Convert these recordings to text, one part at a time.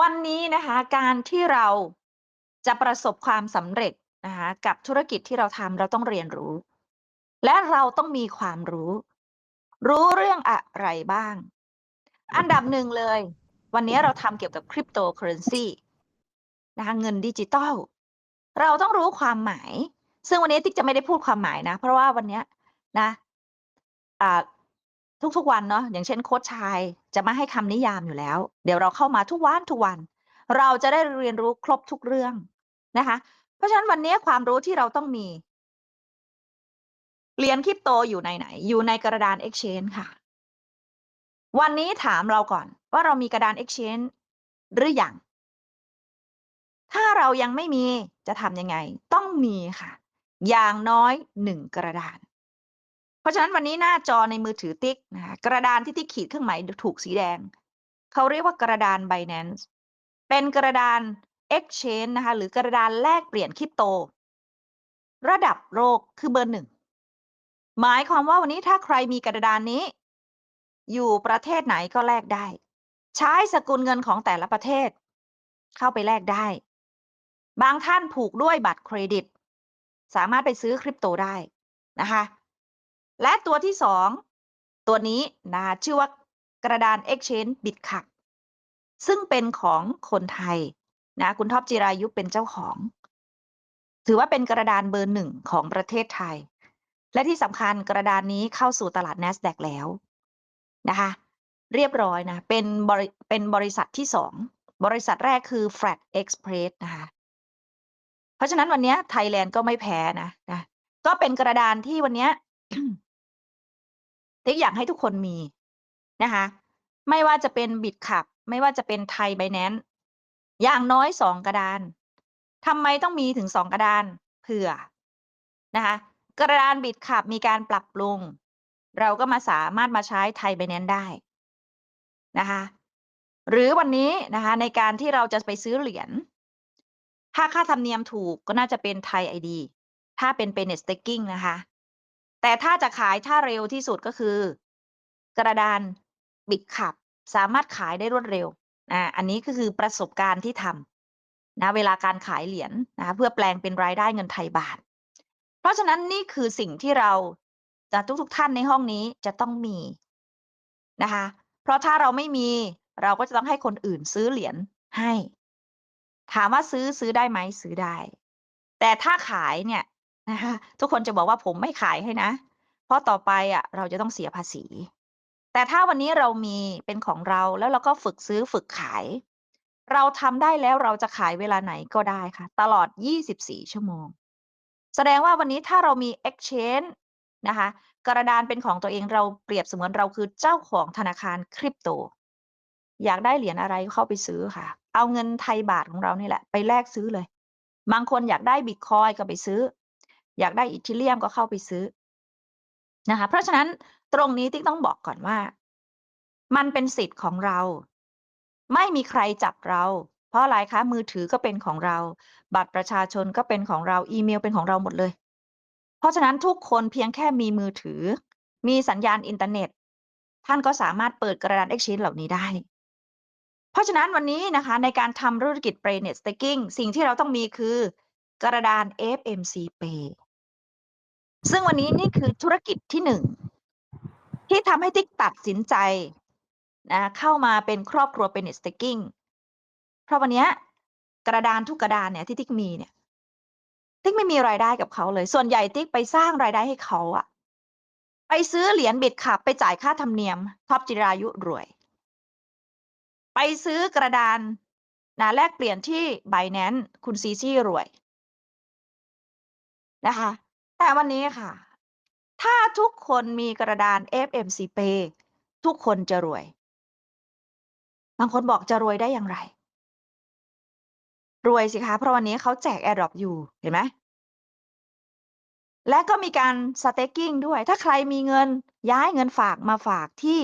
วันนี้นะคะการที่เราจะประสบความสำเร็จนะคะกับธุรกิจที่เราทำเราต้องเรียนรู้ และเราต้องมีความรู้ รู้เรื่องอะไรบ้าง อันดับหนึ่งเลย วันนี้เราทำเกี่ยวกับคริปโตเคอเรนซีนะคะเงินดิจิตอลเราต้องรู้ความหมาย ซึ่งวันนี้ติ๊กจะไม่ได้พูดความหมายนะ เพราะว่าวันนี้นะอ่า ทุกๆวันเนาะอย่างเช่นโค้ชชายจะมาให้คำนิยามอยู่แล้ว เดี๋ยวเราเข้ามาทุกวันทุกวัน เราจะได้เรียนรู้ครบทุกเรื่องนะคะ เพราะฉะนั้นวันนี้ความรู้ที่เราต้องมีเหรียญคริปโตอยู่ในไหน อยู่ในกระดาน Exchange ค่ะ วันนี้ถามเราก่อนว่าเรามีกระดาน Exchange หรืออยัง ถ้าเรายังไม่มีจะทำยังไง ต้องมีค่ะ อย่างน้อยหนึ่งกระดาน เพราะฉะนั้นวันนี้หน้าจอในมือถือติ๊กนะคะกระดานที่ติ๊กขีดเครื่องหมายถูกสีแดง เขาเรียกว่ากระดาน Binance เป็นกระดาน Exchange นะคะหรือกระดานแลกเปลี่ยนคริปโต ระดับโลกคือเบอร์หนึ่งหมายความว่าวันนี้ถ้าใครมีกระดานนี้ อยู่ประเทศไหนก็แลกได้ ใช้สกุลเงินของแต่ละประเทศ เข้าไปแลกได้ บางท่านผูกด้วยบัตรเครดิต สามารถไปซื้อคริปโตได้นะคะ และตัวที่สองตัวนี้นะชื่อว่ากระดาน Exchange BitCup ซึ่งเป็นของคนไทยนะคุณท็อปจิรายุเป็นเจ้าของ ถือว่าเป็นกระดานเบอร์หนึ่งของประเทศไทย และที่สำคัญกระดานนี้เข้าสู่ตลาด NASDAQ แล้วนะคะเรียบร้อยนะเป็นบริเป็นบริษัทที่สองบริษัทแรกคือ Flat Express นะคะเพราะฉะนั้นวันนี้ไทยแลนด์ก็ไม่แพ้นะนะก็เป็นกระดานที่วันนี้ ติ๊กอยากให้ทุกคนมีนะคะ ไม่ว่าจะเป็นบิดขับ ไม่ว่าจะเป็นไทยไบแนนอย่างน้อยสองกระดานทำไมต้องมีถึงสองกระดานเผื่อนะคะกระดานบิดขับมีการปรับปรุง เราก็มาสามารถมาใช้ไทยไบแนนได้นะคะหรือวันนี้นะคะในการที่เราจะไปซื้อเหรียญถ้าค่าธรรมเนียมถูกก็น่าจะเป็นไทยไอดีถ้าเป็นเป็น net staking นะคะ แต่ถ้าจะขายถ้าเร็วที่สุดก็คือ กระดานบิดขับ สามารถขายได้รวดเร็วอ่าอันนี้ก็คือประสบการณ์ที่ทำนะเวลาการขายเหรียญนะคะเพื่อแปลงเป็นรายได้เงินไทยบาท เพราะฉะนั้นนี่คือสิ่งที่เราจะทุกๆทท่านในห้องนี้จะต้องมีนะคะเพราะถ้าเราไม่มีเราก็จะต้องให้คนอื่นซื้อเหรียญให้ ถามว่าซื้อซื้อได้ไหมซื้อได้ แต่ถ้าขายเนี่ย นะคะ ทุกคนจะบอกว่าผมไม่ขายให้นะ เพราะต่อไปอะเราจะต้องเสียภาษี แต่ถ้าวันนี้เรามีเป็นของเราแล้วเราก็ฝึกซื้อฝึกขาย เราทำได้แล้วเราจะขายเวลาไหนก็ได้ค่ะ ตลอด 24 ชั่วโมง แสดงว่าวันนี้ถ้าเรามี exchange นะคะ กระดานเป็นของตัวเองเราเปรียบเสมือนเราคือเจ้าของธนาคารคริปโต อยากได้เหรียญอะไรเข้าไปซื้อค่ะ เอาเงินไทยบาทของเรานี่แหละ ไปแลกซื้อเลย บางคนอยากได้บิตคอยก็ไปซื้อ อยากได้อีทิเลียมก็เข้าไปซื้อนะคะเพราะฉะนั้นตรงนี้ติ๊กต้องบอกก่อนว่า มันเป็นสิทธิ์ของเรา ไม่มีใครจับเรา เพราะอะไรคะมือถือก็เป็นของเรา บัตรประชาชนก็เป็นของเราอีเมลเป็นของเราหมดเลย เพราะฉะนั้นทุกคนเพียงแค่มีมือถือ มีสัญญาณอินเทอร์เน็ต ท่านก็สามารถเปิดกระดาน Exchange เหล่านี้ได้ เพราะฉะนั้นวันนี้นะคะในการทำธุรกิจ Play Net Staking สิ่งที่เราต้องมีคือกระดาน FMC Pay ซึ่งวันนี้นี่คือธุรกิจที่หนึ่งที่ทำให้ติ๊กตัดสินใจนะเข้ามาเป็นครอบครัวเป็น Net Staking เพราะวันนี้กระดานทุกกระดานเนี่ยที่ติ๊กมีเนี่ย ติ๊กไม่มีรายได้กับเขาเลย ส่วนใหญ่ติ๊กไปสร้างรายได้ให้เขาอะไปซื้อเหรียญบิตขับไปจ่ายค่าธรรมเนียมท็อปจิรายุรวย ไปซื้อกระดานนะแลกเปลี่ยนที่ b บแนนคุณซีซี่รวยนะคะ แต่วันนี้ค่ะ ถ้าทุกคนมีกระดาน FMC Pay ทุกคนจะรวย บางคนบอกจะรวยได้อย่างไร รวยสิคะ เพราะวันนี้เขาแจก AirDrop อยู่เห็นไหมและก็มีการ staking ด้วย ถ้าใครมีเงินย้ายเงินฝากมาฝากที่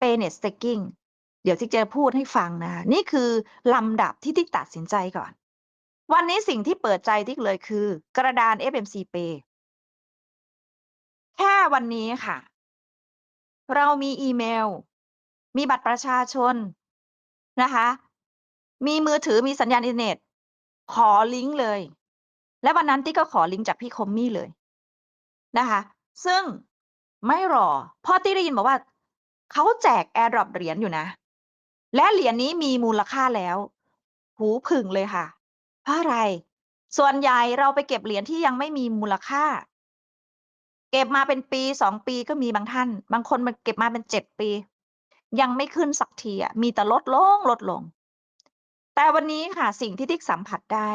Paynet Staking เดี๋ยวติ๊กจะพูดให้ฟังนะนี่คือลำดับที่ติ๊กตัดสินใจก่อน วันนี้สิ่งที่เปิดใจติ๊กเลยคือ กระดาน FMC Pay แค่วันนี้ค่ะ เรามีอีเมล มีบัตรประชาชนนะคะ มีมือถือมีสัญญาณอินเทอร์เน็ต ขอลิงก์เลย และวันนั้นติ๊กก็ขอลิงก์จากพี่คมมี่เลยนะคะ ซึ่งไม่รอเพ่อติ๊กได้ยินบอกว่า เขาแจกแอร์ดรอปเหรียญอยู่นะ และเหรียญนี้มีมูลค่าแล้ว หูผึ่งเลยค่ะ เพราะอะไร ส่วนใหญ่เราไปเก็บเหรียญที่ยังไม่มีมูลค่า เก็บมาเป็นปีสองปีก็มีบางท่าน บางคนมันเก็บมาเป็นเจ็ดปี ยังไม่ขึ้นสักทีอะมีแต่ลดลงลดลง แต่วันนี้ค่ะสิ่งที่ทิกสัมผัสได้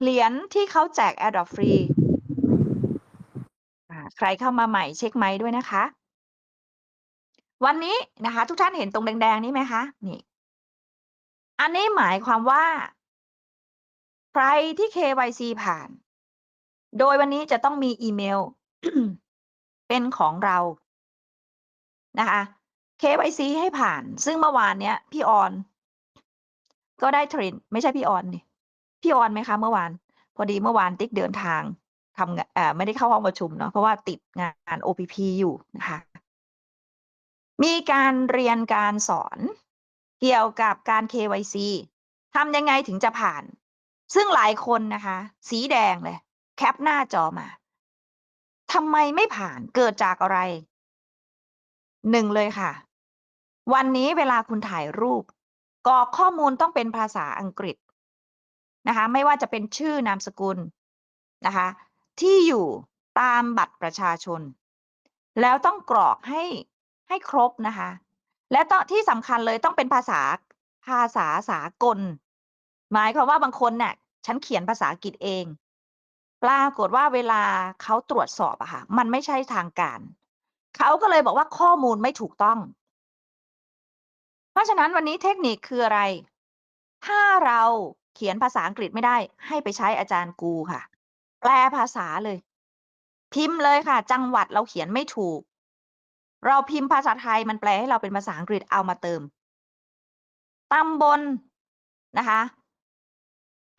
เหรียญที่เขาแจกแอร์ดรอปฟรีใครเข้ามาใหม่เช็คไหมด้วยนะคะ วันนี้นะคะ ทุกท่านเห็นตรงแดงๆนี้ไหมคะนี่อันนี้หมายความว่า ใครที่ KYC ผ่าน โดยวันนี้จะต้องมีอีเมล เป็นของเรา นะคะ KYC ให้ผ่าน ซึ่งเมื่อวานเนี้ย พี่ออน ก็ได้เทรนไม่ใช่พี่ออนนี่พี่ออนไหมคะเมื่อวาน พอดีเมื่อวานติ๊กเดินทางทำเอ่อไม่ได้เข้าห้องประชุมเนาะเพราะว่าติดงาน OPP อยู่นะคะมีการเรียนการสอนเกี่ยวกับการ KYC ทำยังไงถึงจะผ่าน ซึ่งหลายคนนะคะ สีแดงเลย แคปหน้าจอมาทำไมไม่ผ่านเกิดจากอะไรหนึ่งเลยค่ะ วันนี้เวลาคุณถ่ายรูปกรอกข้อมูลต้องเป็นภาษาอังกฤษนะคะ ไม่ว่าจะเป็นชื่อนามสกุลนะคะ ที่อยู่ตามบัตรประชาชน แล้วต้องกรอกให้ให้ครบนะคะ และที่สำคัญเลยต้องเป็นภาษาภาษาสากล หมายความว่าบางคนเนี่ยฉันเขียนภาษาอังกฤษเอง ปรากฏว่าเวลาเขาตรวจสอบอะค่ะ มันไม่ใช่ทางการ เขาก็เลยบอกว่าข้อมูลไม่ถูกต้อง เพราะฉะนั้นวันนี้เทคนิคคืออะไร ถ้าเราเขียนภาษาอังกฤษไม่ได้ ให้ไปใช้อาจารย์กูค่ะ แปลภาษาเลย พิมพ์เลยค่ะ จังหวัดเราเขียนไม่ถูก เราพิมพ์ภาษาไทยมันแปลให้เราเป็นภาษาอังกฤษเอามาเติมตำบลนะคะ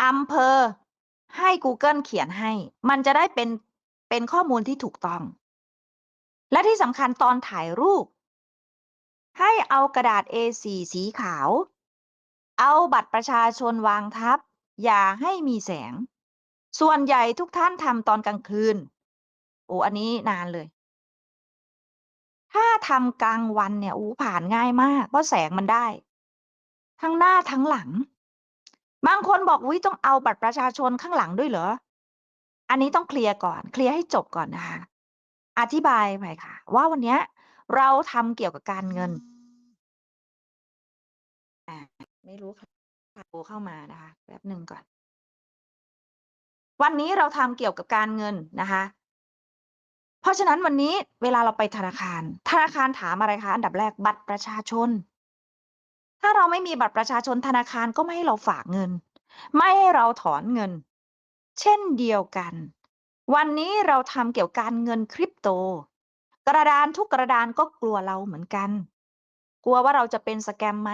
อำเภอให้ Google เขียนให้ มันจะได้เป็นเป็นข้อมูลที่ถูกต้อง และที่สำคัญตอนถ่ายรูป ให้เอากระดาษ A4 สีขาว เอาบัตรประชาชนวางทับ อย่าให้มีแสง ส่วนใหญ่ทุกท่านทำตอนกลางคืน โอ้อันนี้นานเลย ถ้าทำกลางวันเนี่ยอู้ผ่านง่ายมาก เพราะแสงมันได้ ทั้งหน้าทั้งหลัง บางคนบอกวิต้องเอาบัตรประชาชนข้างหลังด้วยเหรอ อันนี้ต้องเคลียร์ก่อน เคลียร์ให้จบก่อนนะคะ อธิบายไปค่ะ ว่าวันนี้เราทำเกี่ยวกับการเงินไม่รู้ค่ะโทรเข้ามานะคะแป๊บหนึ่งก่อน วันนี้เราทำเกี่ยวกับการเงินนะคะ เพราะฉะนั้นวันนี้เวลาเราไปธนาคาร ธนาคารถามอะไรคะ อันดับแรกบัตรประชาชน ถ้าเราไม่มีบัตรประชาชนธนาคารก็ไม่ให้เราฝากเงิน ไม่ให้เราถอนเงิน เช่นเดียวกัน วันนี้เราทำเกี่ยวกับการเงินคริปโต กระดานทุกกระดานก็กลัวเราเหมือนกัน กลัวว่าเราจะเป็นสแกมไหม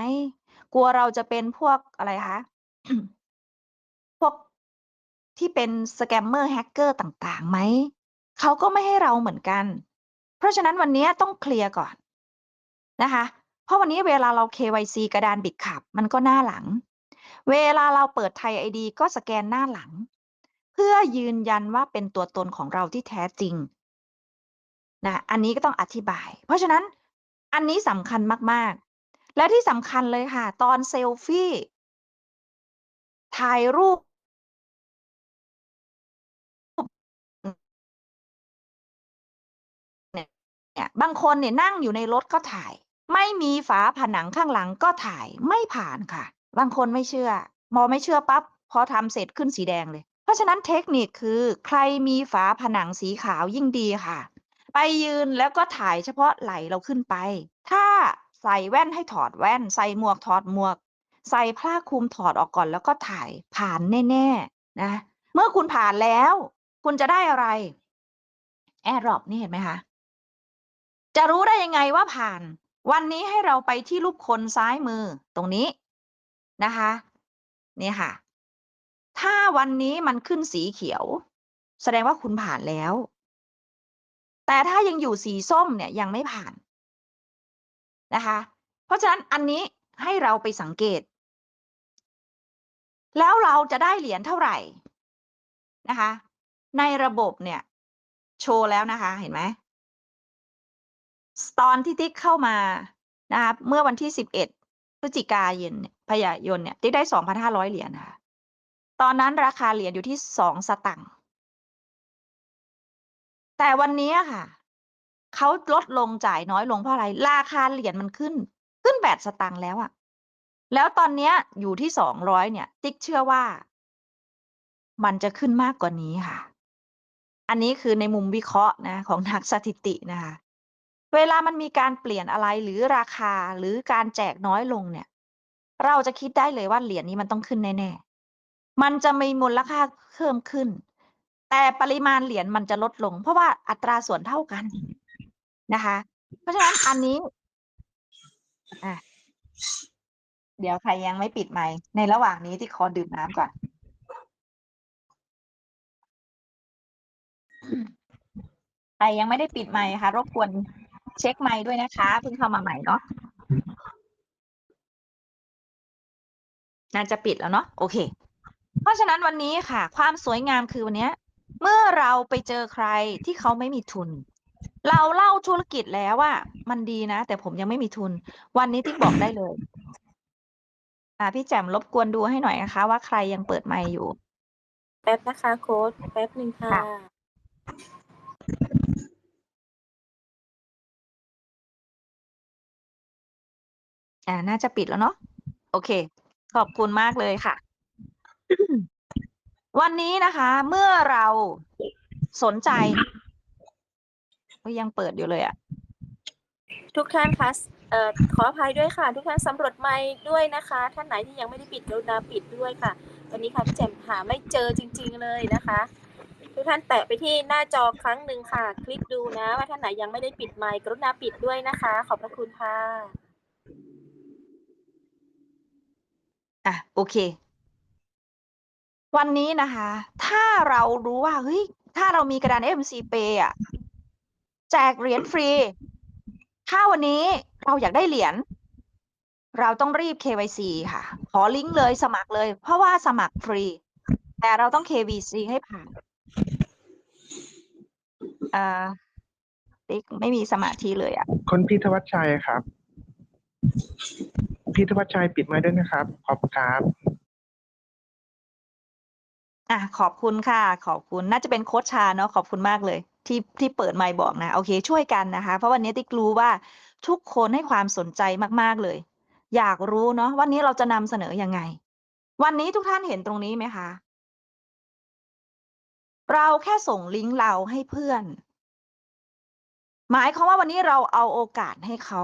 กลัวเราจะเป็นพวกอะไรคะพวกที่เป็นสแกมเมอร์แฮกเกอร์ต่างๆไหมเขาก็ไม่ให้เราเหมือนกัน เพราะฉะนั้นวันนี้ต้องเคลียร์ก่อนนะคะ ราะวันนี้เวลาเรา KYC กระดานบิดขับ มันก็หน้าหลัง เวลาเราเปิดไทยไอดีก็สแกนหน้าหลัง เพื่อยืนยันว่าเป็นตัวตนของเราที่แท้จริงนะอันนี้ก็ต้องอธิบาย เพราะฉะนั้นอันนี้สำคัญมากๆ และที่สำคัญเลยค่ะ ตอนเซลฟี่ถ่ายรูปเนี่ยบางคนเนี่ยนั่งอยู่ในรถก็ถ่าย ไม่มีฝาผนังข้างหลังก็ถ่ายไม่ผ่านค่ะ บางคนไม่เชื่อ มอไม่เชื่อปั๊บพอทำเสร็จขึ้นสีแดงเลย เพราะฉะนั้นเทคนิคคือใครมีฝาผนังสีขาวยิ่งดีค่ะ ไปยืนแล้วก็ถ่ายเฉพาะไหลเราขึ้นไป ถ้าใส่แว่นให้ถอดแว่น ใส่หมวกถอดหมวก ใส่ผ้าคลุมถอดออกก่อนแล้วก็ถ่ายผ่านแน่ๆนะ เมื่อคุณผ่านแล้ว คุณจะได้อะไรแอร์ดรอปนี่เห็นไหมคะจะรู้ได้ยังไงว่าผ่าน วันนี้ให้เราไปที่รูปคนซ้ายมือตรงนี้นะคะนี่ค่ะ ถ้าวันนี้มันขึ้นสีเขียว แสดงว่าคุณผ่านแล้ว แต่ถ้ายังอยู่สีส้มเนี่ยยังไม่ผ่านนะคะ เพราะฉะนั้นอันนี้ให้เราไปสังเกต แล้วเราจะได้เหรียญเท่าไหร่นะคะ ในระบบเนี่ย โชว์แล้วนะคะ เห็นไหม ตอนที่ติ๊กเข้ามานะคะเมื่อวันที่11พฤศจิกายนพยายนเนี่ยติ๊กได้2,500เหรียญค่ะตอนนั้นราคาเหรียญอยู่ที่2สตังค์แต่วันนี้ค่ะเขาลดลงจ่ายน้อยลงเพราะอะไร ราคาเหรียญมันขึ้น ขึ้น8สตังค์แล้วอะแล้วตอนเนี้ยอยู่ที่200เนี่ย ติ๊กเชื่อว่า มันจะขึ้นมากกว่านี้ค่ะ อันนี้คือในมุมวิเคราะห์นะ ของนักสถิตินะคะ เวลามันมีการเปลี่ยนอะไรหรือราคาหรือการแจกน้อยลงเนี่ย เราจะคิดได้เลยว่าเหรียญนี้มันต้องขึ้นแน่ๆ มันจะมีมูลค่าเพิ่มขึ้น แต่ปริมาณเหรียญมันจะลดลง เพราะว่าอัตราส่วนเท่ากันนะคะ เพราะฉะนั้นอันนี้อะเดี๋ยวใครยังไม่ปิดไมค์ในระหว่างนี้ที่ขอดื่มน้ำก่อน ใครยังไม่ได้ปิดไมค์ค่ะรบกวน เช็คไมค์ด้วยนะคะ เพิ่งเข้ามาใหม่เนาะน่าจะปิดแล้วเนาะโอเค เพราะฉะนั้นวันนี้ค่ะ ความสวยงามคือวันเนี้ยเมื่อเราไปเจอใครที่เขาไม่มีทุน เราเล่าธุรกิจแล้วว่า มันดีนะ แต่ผมยังไม่มีทุน วันนี้ติ๊กบอกได้เลย อ่าพี่แจ่มรบกวนดูให้หน่อยนะคะ ว่าใครยังเปิดไมค์อยู่ แป๊บนะคะโค้ดแป๊บหนึ่งค่ะ อ่า น่าจะปิดแล้วเนาะ โอเค ขอบคุณมากเลยค่ะ วันนี้นะคะ เมื่อเราสนใจยังเปิดอยู่เลยอะทุกท่านคะเอ่อขออภัยด้วยค่ะ ทุกท่านสำรวจไมค์ด้วยนะคะ ท่านไหนที่ยังไม่ได้ปิดกรุณาปิดด้วยค่ะ วันนี้ค่ะพี่แจ่มหาไม่เจอจริง ๆ เลยนะคะ ทุกท่านแตะไปที่หน้าจอครั้งหนึ่งค่ะ คลิกดูนะ ว่าท่านไหนยังไม่ได้ปิดไมค์กรุณาปิดด้วยนะคะ ขอบพระคุณค่ะ อะ โอเค วันนี้นะคะ ถ้าเรารู้ว่าเฮ้ยถ้าเรามีกระดาน MC Pay อะ แจกเหรียญฟรี ถ้าวันนี้เราอยากได้เหรียญเราต้องรีบ KYC ค่ะ ขอลิงก์เลยสมัครเลย เพราะว่าสมัครฟรี แต่เราต้อง KYC ให้ผ่านอ่าติ๊กไม่มีสมาธิเลยอะคุณพีทวัชชัยครับ พีทวัชชัยปิดไม้ด้วยนะครับ ขอบคุณครับอะขอบคุณค่ะ ขอบคุณน่าจะเป็นโค้ชชาเนาะขอบคุณมากเลย ที่ที่เปิดไมค์บอกนะ โอเคช่วยกันนะคะ เพราะวันนี้ติ๊กรู้ว่าทุกคนให้ความสนใจมากๆเลย อยากรู้เนาะวันนี้เราจะนำเสนอยังไง วันนี้ทุกท่านเห็นตรงนี้ไหมคะเราแค่ส่งลิงก์เราให้เพื่อน หมายความว่าวันนี้เราเอาโอกาสให้เขา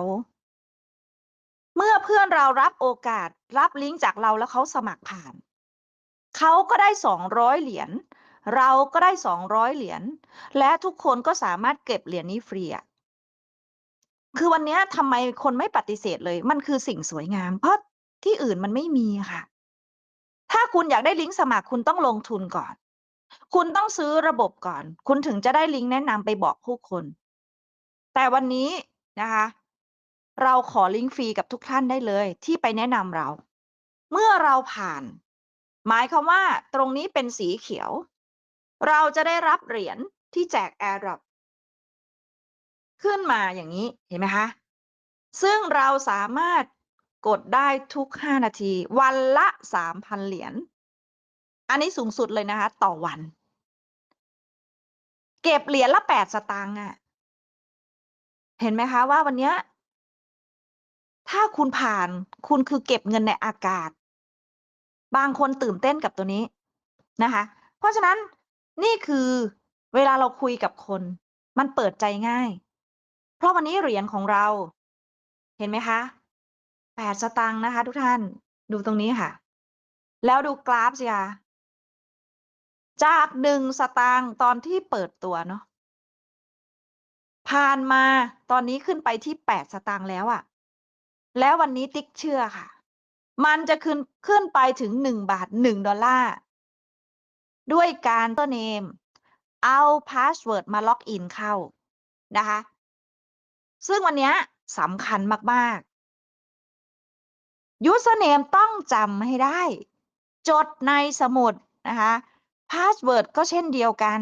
เมื่อเพื่อนเรารับโอกาสรับลิงก์จากเราแล้วเขาสมัครผ่าน เขาก็ได้สองร้อยเหรียญ เราก็ได้สองร้อยเหรียญ และทุกคนก็สามารถเก็บเหรียญนี้ฟรีอะคือวันนี้ทำไมคนไม่ปฏิเสธเลย มันคือสิ่งสวยงาม เพราะที่อื่นมันไม่มีค่ะ ถ้าคุณอยากได้ลิงก์สมัครคุณต้องลงทุนก่อน คุณต้องซื้อระบบก่อน คุณถึงจะได้ลิงก์แนะนำไปบอกผู้คน แต่วันนี้นะคะ เราขอลิงก์ฟรีกับทุกท่านได้เลยที่ไปแนะนำเรา เมื่อเราผ่าน หมายความว่าตรงนี้เป็นสีเขียว เราจะได้รับเหรียญที่แจก AirDrop ขึ้นมาอย่างนี้เห็นไหมคะ ซึ่งเราสามารถกดได้ทุก 5 นาที วันละ 3,000 เหรียญ อันนี้สูงสุดเลยนะคะ ต่อวัน เก็บเหรียญละ 8 สตางค์อะเห็นไหมคะว่าวันเนี้ย ถ้าคุณผ่านคุณคือเก็บเงินในอากาศ บางคนตื่นเต้นกับตัวนี้นะคะ เพราะฉะนั้นนี่คือเวลาเราคุยกับคน มันเปิดใจง่าย เพราะวันนี้เหรียญของเรา เห็นไหมคะแปดสตางค์นะคะ ทุกท่านดูตรงนี้ค่ะ แล้วดูกราฟสิคะจากหนึ่งสตางค์ตอนที่เปิดตัวเนาะผ่านมาตอนนี้ขึ้นไปที่แปดสตางค์แล้วอะ แล้ววันนี้ติ๊กเชื่อค่ะ มันจะขึ้นขึ้นไปถึงหนึ่งบาทหนึ่งดอลลาร์ ด้วยการตัวเนม เอาพาสเวิร์ดมาล็อกอินเข้านะคะ ซึ่งวันนี้สำคัญมากๆ username ต้องจำให้ได้ จดในสมุดนะคะพาสเวิร์ดก็เช่นเดียวกัน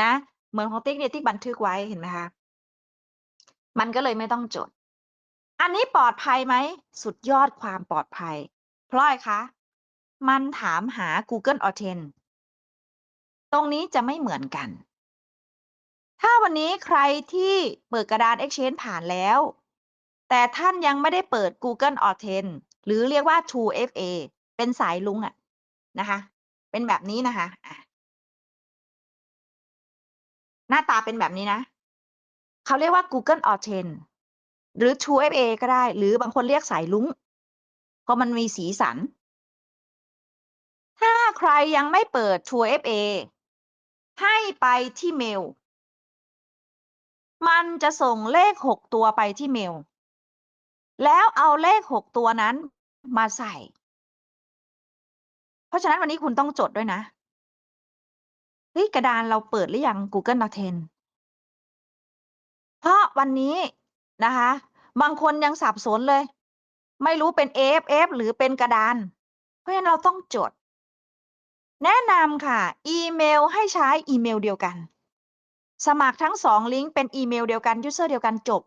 นะ เหมือนของติ๊กเนี่ยติ๊กบันทึกไว้เห็นไหมคะ มันก็เลยไม่ต้องจด อันนี้ปลอดภัยไหม สุดยอดความปลอดภัย เพราะอะไรคะ มันถามหา Google Authent ตรงนี้จะไม่เหมือนกัน ถ้าวันนี้ใครที่เปิดกระดาน Exchange ผ่านแล้ว แต่ท่านยังไม่ได้เปิด Google Authent หรือเรียกว่า 2FA เป็นสายลุงอะนะคะ เป็นแบบนี้นะคะอะหน้าตาเป็นแบบนี้นะ เขาเรียกว่า Google Authent หรือ 2FA ก็ได้ หรือบางคนเรียกสายลุ้ง เพราะมันมีสีสัน ถ้าใครยังไม่เปิด 2FA ให้ไปที่เมล มันจะส่งเลข 6 ตัวไปที่เมล แล้วเอาเลข 6 ตัวนั้นมาใส่ เพราะฉะนั้นวันนี้คุณต้องจดด้วยนะ เฮ้ยกระดานเราเปิดหรือยัง Google a t t e n เพราะวันนี้ นะคะ บางคนยังสับสนเลย ไม่รู้เป็น AFF หรือเป็นกระดาน เพราะฉะนั้นเราต้องจด แนะนำค่ะ อีเมลให้ใช้อีเมลเดียวกัน สมัครทั้งสองลิงก์เป็นอีเมลเดียวกันยูเซอร์เดียวกันจบ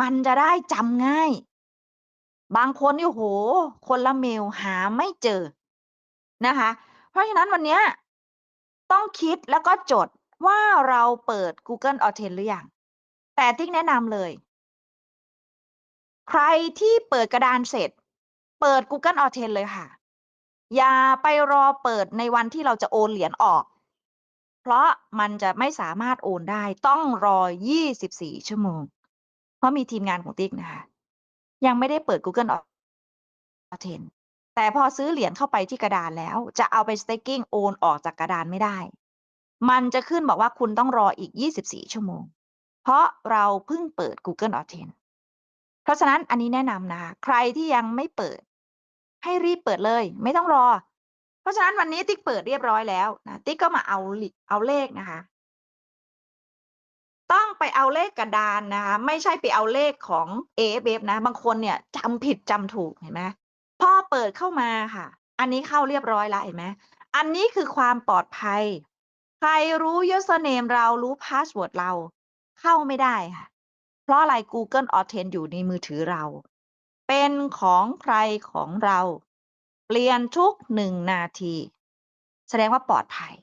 มันจะได้จำง่าย บางคนนี่โห คนละเมลหาไม่เจอนะคะ เพราะฉะนั้นวันนี้ต้องคิดแล้วก็จดว่าเราเปิด Google Authent หรือยัง แต่ติ๊กแนะนำเลย ใครที่เปิดกระดานเสร็จ เปิด Google Authent เลยค่ะ อย่าไปรอเปิดในวันที่เราจะโอนเหรียญออก เพราะมันจะไม่สามารถโอนได้ต้องรอ 24 ชั่วโมง เพราะมีทีมงานของติ๊กนะคะ ยังไม่ได้เปิด Google Authent แต่พอซื้อเหรียญเข้าไปที่กระดานแล้ว จะเอาไป staking โอนออกจากกระดานไม่ได้ มันจะขึ้นบอกว่าคุณต้องรออีก 24 ชั่วโมง เพราะเราเพิ่งเปิด Google Authent เพราะฉะนั้นอันนี้แนะนำนะคะใครที่ยังไม่เปิด ให้รีบเปิดเลย ไม่ต้องรอ เพราะฉะนั้นวันนี้ติ๊กเปิดเรียบร้อยแล้วนะติ๊กก็มาเอาเอาเลขนะคะ ต้องไปเอาเลขกระดานนะคะไม่ใช่ไปเอาเลขของ AFF นะ บางคนเนี่ยจำผิดจำถูกเห็นไหมพอเปิดเข้ามาค่ะ อันนี้เข้าเรียบร้อยแล้วเห็นไหมอันนี้คือความปลอดภัย ใครรู้ username เรารู้ password เรา เข้าไม่ได้ค่ะ เพราะอะไร Google Authent อยู่ในมือถือเรา เป็นของใครของเรา เปลี่ยนทุกหนึ่งนาที แสดงว่าปลอดภัย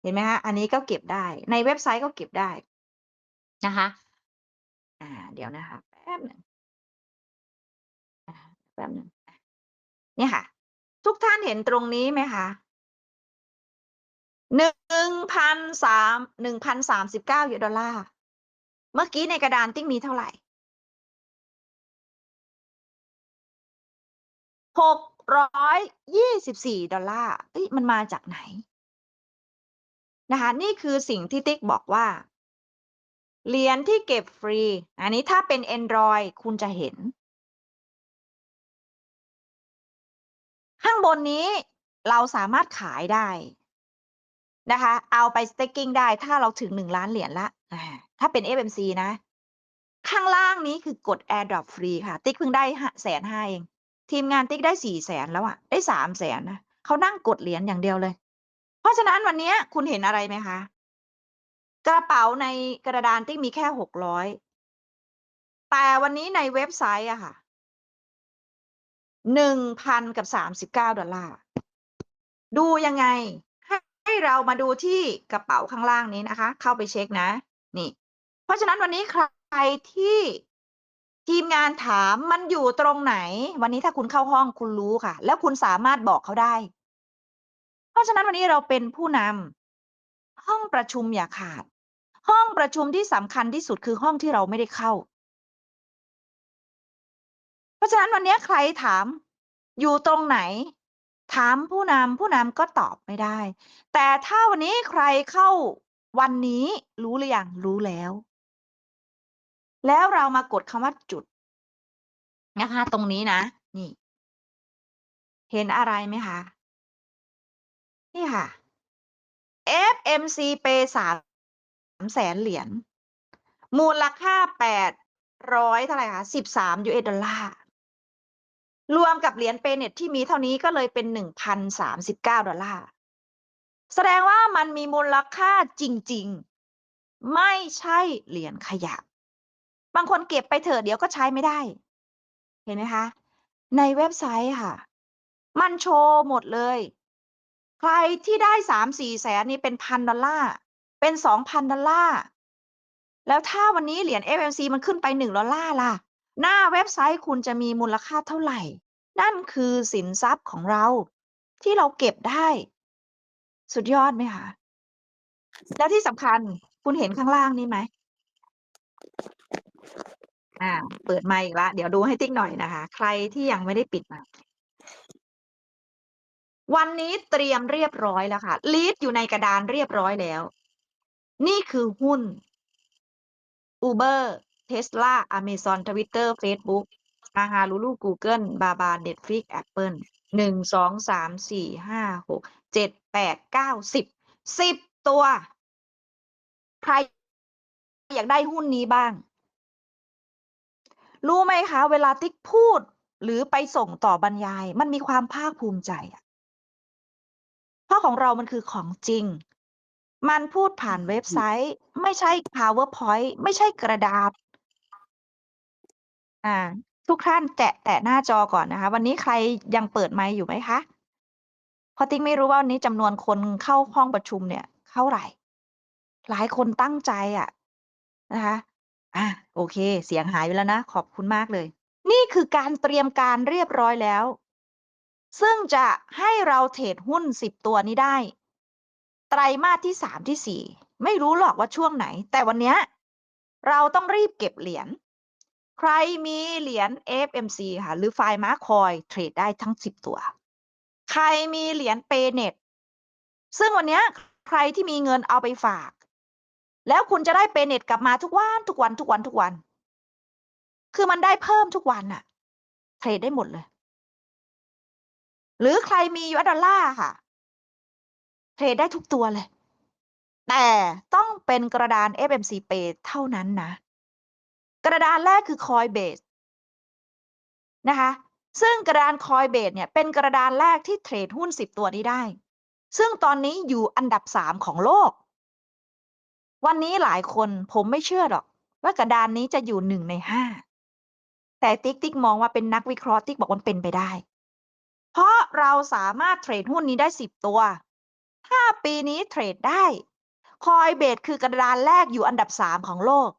เห็นไหมคะอันนี้ก็เก็บได้ ในเว็บไซต์ก็เก็บได้นะคะอ่าเดี๋ยวนะคะ แป๊บหนึ่งอ่าแป๊บหนึ่งอะเนี่ยค่ะ ทุกท่านเห็นตรงนี้ไหมคะหนึ่งพันสามหนึ่งพันสามสิบเก้ายูโรดอลลาร์ เมื่อกี้ในกระดานติ๊กมีเท่าไหร่หกร้อยยี่สิบสี่ดอลลาร์เอ้ยมันมาจากไหนนะคะ นี่คือสิ่งที่ติ๊กบอกว่า เหรียญที่เก็บฟรี อันนี้ถ้าเป็น Android คุณจะเห็น ข้างบนนี้เราสามารถขายได้นะคะ เอาไป staking ได้ถ้าเราถึงหนึ่งล้านเหรียญละ อ่าถ้าเป็น FMC นะ ข้างล่างนี้คือกด AirDrop ฟรีค่ะ ติ๊กเพิ่งได้แสนห้าเอง ทีมงานติ๊กได้สี่แสนแล้วอะได้สามแสนนะเขานั่งกดเหรียญอย่างเดียวเลย เพราะฉะนั้นวันนี้คุณเห็นอะไรไหมคะ กระเป๋าในกระดานติ๊กมีแค่หกร้อยแต่วันนี้ในเว็บไซต์อะค่ะหนึ่งพันกับสามสิบเก้าดอลลาร์ ดูยังไง ให้ให้เรามาดูที่กระเป๋าข้างล่างนี้นะคะ เข้าไปเช็คนะ นี่ เพราะฉะนั้นวันนี้ใครที่ทีมงานถามมันอยู่ตรงไหน วันนี้ถ้าคุณเข้าห้องคุณรู้ค่ะ แล้วคุณสามารถบอกเขาได้ เพราะฉะนั้นวันนี้เราเป็นผู้นำห้องประชุมอย่าขาด ห้องประชุมที่สำคัญที่สุดคือห้องที่เราไม่ได้เข้า เพราะฉะนั้นวันนี้ใครถามอยู่ตรงไหน ถามผู้นำผู้นำก็ตอบไม่ได้ แต่ถ้าวันนี้ใครเข้า วันนี้รู้หรือยังรู้แล้ว แล้วเรามากดคำว่าจุดนะคะ ตรงนี้นะ นี่ เห็นอะไรไหมคะ นี่ค่ะ FMC Pay สามแสนเหรียญมูลค่าแปดร้อยเท่าไหร่คะสิบสาม US ดอลลาร์รวมกับเหรียญเปเน็ตที่มีเท่านี้ก็เลยเป็นหนึ่งพันสามสิบเก้าดอลลาร์ แสดงว่ามันมีมูลค่าจริง ๆ ไม่ใช่เหรียญขยะ บางคนเก็บไปเถอะเดี๋ยวก็ใช้ไม่ได้ เห็นไหมคะ ในเว็บไซต์ค่ะ มันโชว์หมดเลย ใครที่ได้สามสี่แสนนี่เป็นพันดอลลาร์ เป็นสองพันดอลลาร์ แล้วถ้าวันนี้เหรียญ FMC มันขึ้นไปหนึ่งดอลลาร์ล่ะ หน้าเว็บไซต์คุณจะมีมูลค่าเท่าไหร่ นั่นคือสินทรัพย์ของเราที่เราเก็บได้ สุดยอดไหมคะ แล้วที่สำคัญคุณเห็นข้างล่างนี้ไหม อ่า เปิดไมค์อีกละ เดี๋ยวดูให้ติ๊กหน่อยนะคะ ใครที่ยังไม่ได้ปิดมาวันนี้เตรียมเรียบร้อยแล้วค่ะ ลีดอยู่ในกระดานเรียบร้อยแล้ว นี่คือหุ้น Uber Tesla Amazon Twitter Facebook อาหาลูลู Google บาบา Netflix Apple หนึ่งสองสามสี่ห้าหก เจ็ดแปดเก้าสิบสิบตัว ใครอยากได้หุ้นนี้บ้าง รู้ไหมคะ เวลาติ๊กพูดหรือไปส่งต่อบรรยาย มันมีความภาคภูมิใจอะเพราะของเรามันคือของจริง มันพูดผ่านเว็บไซต์ ไม่ใช่ PowerPoint ไม่ใช่กระดาษ อ่า ทุกท่านแตะแตะหน้าจอก่อนนะคะ วันนี้ใครยังเปิดไมค์อยู่ไหมคะเพ ราะติ๊กไม่รู้ว่าวันนี้จำนวนคนเข้าห้องประชุมเนี่ยเท่าไหร่ หลายคนตั้งใจอะนะคะอะโอเค เสียงหายไปแล้วนะ ขอบคุณมากเลย นี่คือการเตรียมการเรียบร้อยแล้ว ซึ่งจะให้เราเทรดหุ้นสิบตัวนี้ได้ ไตรมาสที่สามที่สี่ไม่รู้หรอกว่าช่วงไหน แต่วันเนี้ยเราต้องรีบเก็บเหรียญใครมีเหรียญ FMC ค่ะ หรือไฟล์มาคอยเทรดได้ทั้งสิบตัว ใครมีเหรียญเปเน็ตซึ่งวันนี้ใครที่มีเงินเอาไปฝาก แล้วคุณจะได้เปเน็ตกลับมาทุกวันทุกวันทุกวันทุกวัน คือมันได้เพิ่มทุกวันน่ะเทรดได้หมดเลย หรือใครมียูเอสดอลลาร์ค่ะ เทรดได้ทุกตัวเลย แต่ต้องเป็นกระดาน FMC Pay เท่านั้นนะ กระดานแรกคือ Coinbase นะคะ ซึ่งกระดาน Coinbase เนี่ยเป็นกระดานแรกที่เทรดหุ้น 10 ตัวนี้ได้ ซึ่งตอนนี้อยู่อันดับ 3 ของโลก วันนี้หลายคนผมไม่เชื่อหรอก ว่ากระดานนี้จะอยู่หนึ่งในห้าแต่ติ๊กติ๊กมองว่าเป็นนักวิเคราะห์ติ๊กบอกมันเป็นไปได้ เพราะเราสามารถเทรดหุ้นนี้ได้ 10 ตัว ถ้าปีนี้เทรดได้คอยเบสคือกระดานแรกอยู่อันดับ 3 ของโลก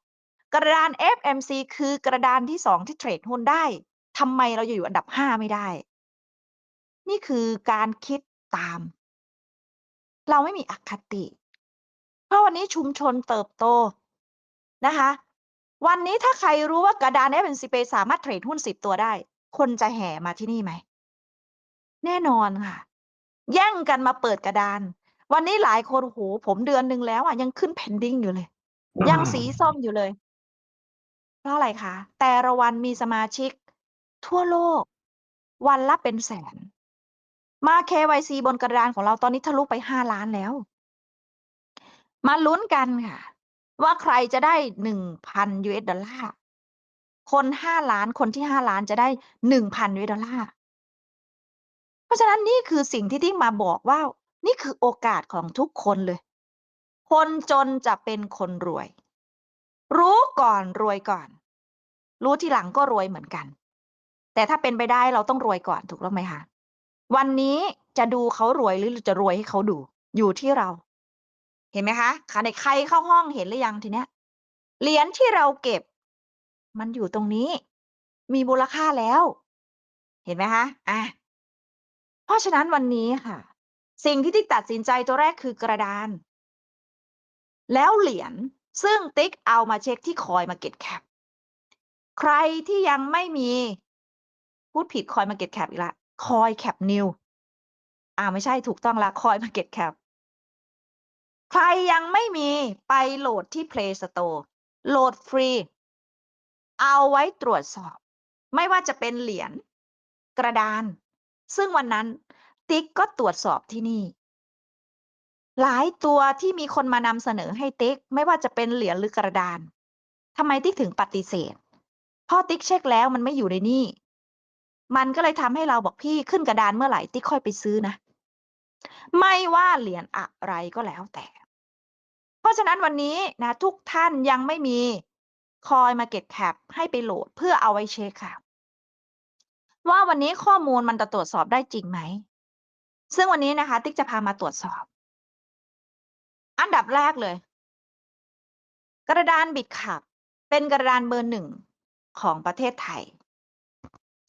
กระดาน FMC คือกระดานที่ 2 ที่เทรดหุ้นได้ ทำไมเราจะอยู่อันดับ5ไม่ได้ นี่คือการคิดตาม เราไม่มีอคติ เพราะวันนี้ชุมชนเติบโตนะคะ วันนี้ถ้าใครรู้ว่ากระดาน FMC ไปสามารถเทรดหุ้น10ตัวได้ คนจะแห่มาที่นี่ไหม แน่นอนค่ะ แย่งกันมาเปิดกระดาน วันนี้หลายคนโอ้โหผมเดือนหนึ่งแล้วอะยังขึ้น pending อยู่เลย ยังสีส้มอยู่เลย เพราะอะไรคะ แต่ละวันมีสมาชิก ทั่วโลก วันละเป็นแสน มา KYC บนกระดานของเราตอนนี้ทะลุไป5ล้านแล้ว มาลุ้นกันค่ะ ว่าใครจะได้1,000 US ดอลลาร์ คน5ล้านคนที่5ล้านจะได้1,000 US ดอลลาร์ เพราะฉะนั้นนี่คือสิ่งที่ที่มาบอกว่า นี่คือโอกาสของทุกคนเลย คนจนจะเป็นคนรวย รู้ก่อนรวยก่อน รู้ทีหลังก็รวยเหมือนกัน แต่ถ้าเป็นไปได้เราต้องรวยก่อนถูกต้องไหมคะวันนี้จะดูเขารวยหรือจะรวยให้เขาดู อยู่ที่เรา เห็นไหมคะใครใครเข้าห้องเห็นหรือยังทีเนี้ยเหรียญที่เราเก็บ มันอยู่ตรงนี้ มีมูลค่าแล้ว เห็นไหมคะอะเพราะฉะนั้นวันนี้ค่ะ สิ่งที่ติ๊กตัดสินใจตัวแรกคือกระดาน แล้วเหรียญซึ่งติ๊กเอามาเช็คที่คอยมาเก็ตแคปใครที่ยังไม่มี พูดผิดคอยมาเก็ตแคปอีกละคอยแคปนิวอ่าไม่ใช่ถูกต้องละคอยมาเก็ตแคปใครยังไม่มีไปโหลดที่ Play Store โหลดฟรี เอาไว้ตรวจสอบ ไม่ว่าจะเป็นเหรียญกระดาน ซึ่งวันนั้นติ๊กก็ตรวจสอบที่นี่ หลายตัวที่มีคนมานำเสนอให้ติ๊ก ไม่ว่าจะเป็นเหรียญหรือกระดานทำไมติ๊กถึงปฏิเสธเพราะติ๊กเช็คแล้วมันไม่อยู่ในนี่ มันก็เลยทำให้เราบอกพี่ขึ้นกระดานเมื่อไหร่ติ๊กค่อยไปซื้อนะ ไม่ว่าเหรียญอะไรก็แล้วแต่ เพราะฉะนั้นวันนี้นะทุกท่านยังไม่มีคอยมาเก็ตแคปให้ไปโหลดเพื่อเอาไว้เช็คค่ะ ว่าวันนี้ข้อมูลมันจะตรวจสอบได้จริงไหม ซึ่งวันนี้นะคะ ติ๊กจะพามาตรวจสอบ อันดับแรกเลย กระดานบิดขับเป็นกระดานเบอร์หนึ่งของประเทศไทย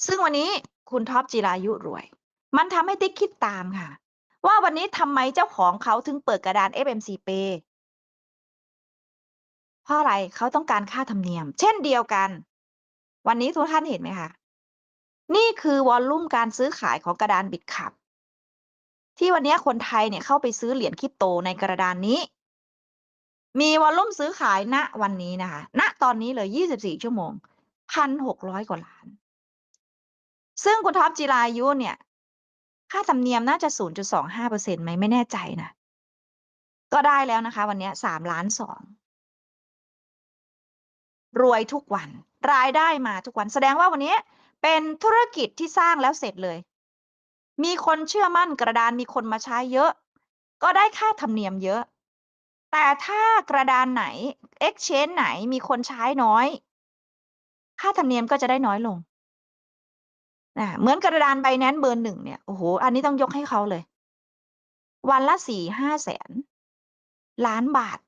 ซึ่งวันนี้คุณท็อปจิรายุรวย มันทำให้ติ๊กคิดตามค่ะ ว่าวันนี้ทำไมเจ้าของเขาถึงเปิดกระดาน FMC Pay เพราะอะไรเขาต้องการค่าธรรมเนียม เช่นเดียวกัน วันนี้ทุกท่านเห็นไหมคะ นี่คือวอลลุ่มการซื้อขายของกระดานบิตคับ ที่วันนี้คนไทยเนี่ยเข้าไปซื้อเหรียญคริปโตในกระดานนี้ มีวอลลุ่มซื้อขายณวันนี้นะคะ ณตอนนี้เลย 24 ชั่วโมง 1,600 กว่าล้าน ซึ่งคุณท็อปจิรายุเนี่ย ค่าธรรมเนียมน่าจะ 0.25%ไหมไม่แน่ใจนะ ก็ได้แล้วนะคะ วันนี้3ล้าน2รวยทุกวัน รายได้มาทุกวัน แสดงว่าวันนี้เป็นธุรกิจที่สร้างแล้วเสร็จเลย มีคนเชื่อมั่นกระดานมีคนมาใช้เยอะ ก็ได้ค่าธรรมเนียมเยอะ แต่ถ้ากระดานไหน exchange ไหนมีคนใช้น้อย ค่าธรรมเนียมก็จะได้น้อยลง นะเหมือนกระดานไบแนนเบอร์หนึ่งเนี่ยโอ้โหอันนี้ต้องยกให้เขาเลย วันละสี่ห้าแสน ล้านบาท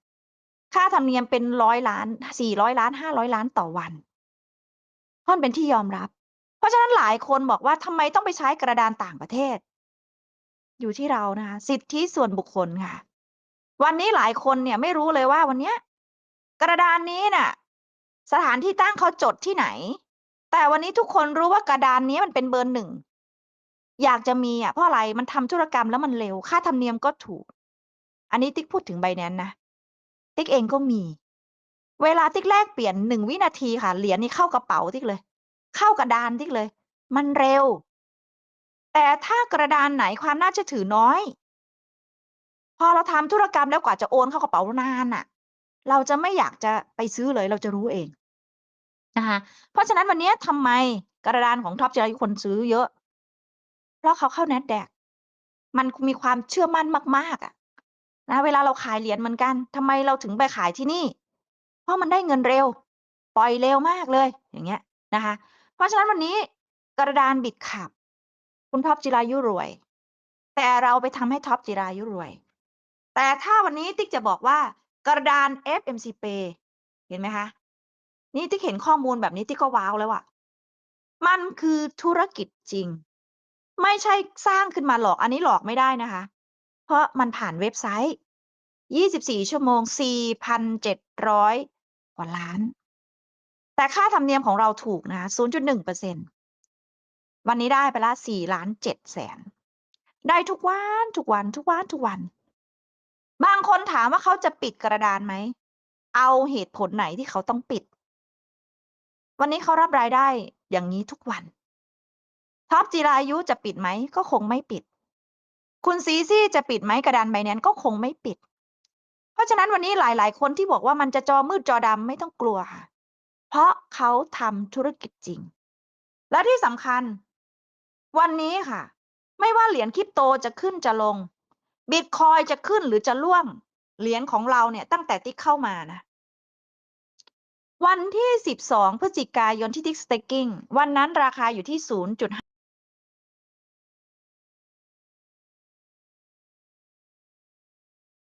ค่าธรรมเนียมเป็นร้อยล้านสี่ร้อยล้านห้าร้อยล้านต่อวันเพราะมันเป็นที่ยอมรับ เพราะฉะนั้นหลายคนบอกว่าทำไมต้องไปใช้กระดานต่างประเทศ อยู่ที่เรานะคะสิทธิส่วนบุคคลค่ะ วันนี้หลายคนเนี่ยไม่รู้เลยว่าวันเนี้ยกระดานนี้น่ะ สถานที่ตั้งเขาจดที่ไหน แต่วันนี้ทุกคนรู้ว่ากระดานนี้มันเป็นเบอร์หนึ่งอยากจะมีอะเพราะอะไรมันทำธุรกรรมแล้วมันเร็ว ค่าธรรมเนียมก็ถูก อันนี้ติ๊กพูดถึงใบแนนนะ ติ๊กเองก็มี เวลาติ๊กแลกเปลี่ยนหนึ่งวินาทีค่ะ เหรียญนี้เข้ากระเป๋าติ๊กเลย เข้ากระดานติ๊กเลย มันเร็ว แต่ถ้ากระดานไหนความน่าเชื่อถือน้อย พอเราทำธุรกรรมแล้วกว่าจะโอนเข้ากระเป๋านานอะ เราจะไม่อยากจะไปซื้อเลย เราจะรู้เอง นะคะเพราะฉะนั้นวันนี้ทำไมกระดานของท็อปจิรายุคนซื้อเยอะ เพราะเขาเข้า n a s d a q มันมีความเชื่อมั่นมาก ๆอะนะเวลาเราขายเหรียญเหมือนกันทำไมเราถึงไปขายที่นี่ เพราะมันได้เงินเร็ว ปล่อยเร็วมากเลย อย่างเงี้ยนะคะ เพราะฉะนั้นวันนี้กระดานบิดขับ คุณท็อปจิรายุรวย แต่เราไปทำให้ท็อปจิรายุรวย แต่ถ้าวันนี้ติ๊กจะบอกว่ากระดาน FMC Pay เห็นไหมคะ นี่ติ๊กเห็นข้อมูลแบบนี้ติ๊กก็ว้าวแล้วอะมันคือธุรกิจจริง ไม่ใช่สร้างขึ้นมาหลอกอันนี้หลอกไม่ได้นะคะ เพราะมันผ่านเว็บไซต์ 24 ชั่วโมง 4,700 กว่าล้าน แต่ค่าธรรมเนียมของเราถูกนะ 0.1%วันนี้ได้ไปละ 4 ล้าน7แสน ได้ทุกวันทุกวันทุกวันทุกวัน บางคนถามว่าเขาจะปิดกระดานไหม เอาเหตุผลไหนที่เขาต้องปิด วันนี้เขารับรายได้อย่างนี้ทุกวัน ท็อปจิรายุจะปิดไหมก็คงไม่ปิด คุณซีซี่จะปิดไหมกระดานใบแนนก็คงไม่ปิด เพราะฉะนั้นวันนี้หลาย ๆ คนที่บอกว่ามันจะจอมืดจอดำไม่ต้องกลัวค่ะ เพราะเขาทำธุรกิจจริง และที่สำคัญ วันนี้ค่ะ ไม่ว่าเหรียญคริปโตจะขึ้นจะลงบิตคอยจะขึ้นหรือจะล่วง เหรียญของเราเนี่ยตั้งแต่ติ๊กเข้ามานะ วันที่ 12 พฤศจิกายนที่ดิสเต็กกิ้งวันนั้นราคาอยู่ที่ 0.5